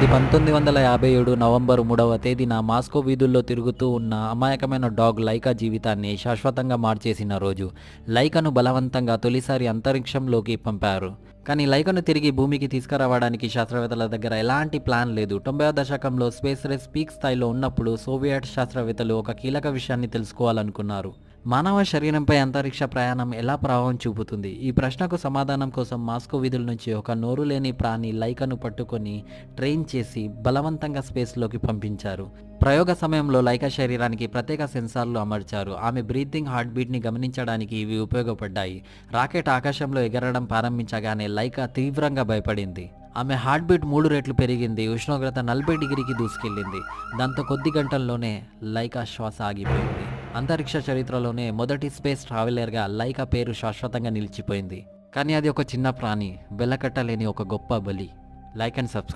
అది పంతొమ్మిది వందల యాభై ఏడు నవంబర్ మూడవ తేదీన మాస్కో వీధుల్లో తిరుగుతూ ఉన్న అమాయకమైన డాగ్ లైకా జీవితాన్ని శాశ్వతంగా మార్చేసిన రోజు. లైకను బలవంతంగా తొలిసారి అంతరిక్షంలోకి పంపారు. కానీ లైకను తిరిగి భూమికి తీసుకురావడానికి శాస్త్రవేత్తల దగ్గర ఎలాంటి ప్లాన్ లేదు. తొంభై దశకంలో స్పేస్ రేస్ పీక్ స్థాయిలో ఉన్నప్పుడు సోవియట్ శాస్త్రవేత్తలు ఒక కీలక విషయాన్ని తెలుసుకోవాలనుకున్నారు. మానవ శరీరంపై అంతరిక్ష ప్రయాణం ఎలా ప్రభావం చూపుతుంది? ఈ ప్రశ్నకు సమాధానం కోసం మాస్కో విధుల నుంచి ఒక నోరు లేని ప్రాణి లైకను పట్టుకొని ట్రైన్ చేసి బలవంతంగా స్పేస్లోకి పంపించారు. ప్రయోగ సమయంలో లైక శరీరానికి ప్రత్యేక సెన్సార్లు అమర్చారు. ఆమె బ్రీతింగ్ హార్ట్ బీట్ని గమనించడానికి ఇవి ఉపయోగపడ్డాయి. రాకెట్ ఆకాశంలో ఎగరడం ప్రారంభించగానే లైక తీవ్రంగా భయపడింది. ఆమె హార్ట్ బీట్ మూడు రెట్లు పెరిగింది. ఉష్ణోగ్రత నలభై డిగ్రీకి దూసుకెళ్ళింది. దాంతో కొద్ది గంటల్లోనే లైకా శ్వాస ఆగిపోయింది. అంతరిక్ష చరిత్రలోనే మొదటి స్పేస్ ట్రావెలర్గా లైకా పేరు శాశ్వతంగా నిలిచిపోయింది. కానీ అది ఒక చిన్న ప్రాణి వెలకట్టలేని ఒక గొప్ప బలి. Like and subscribe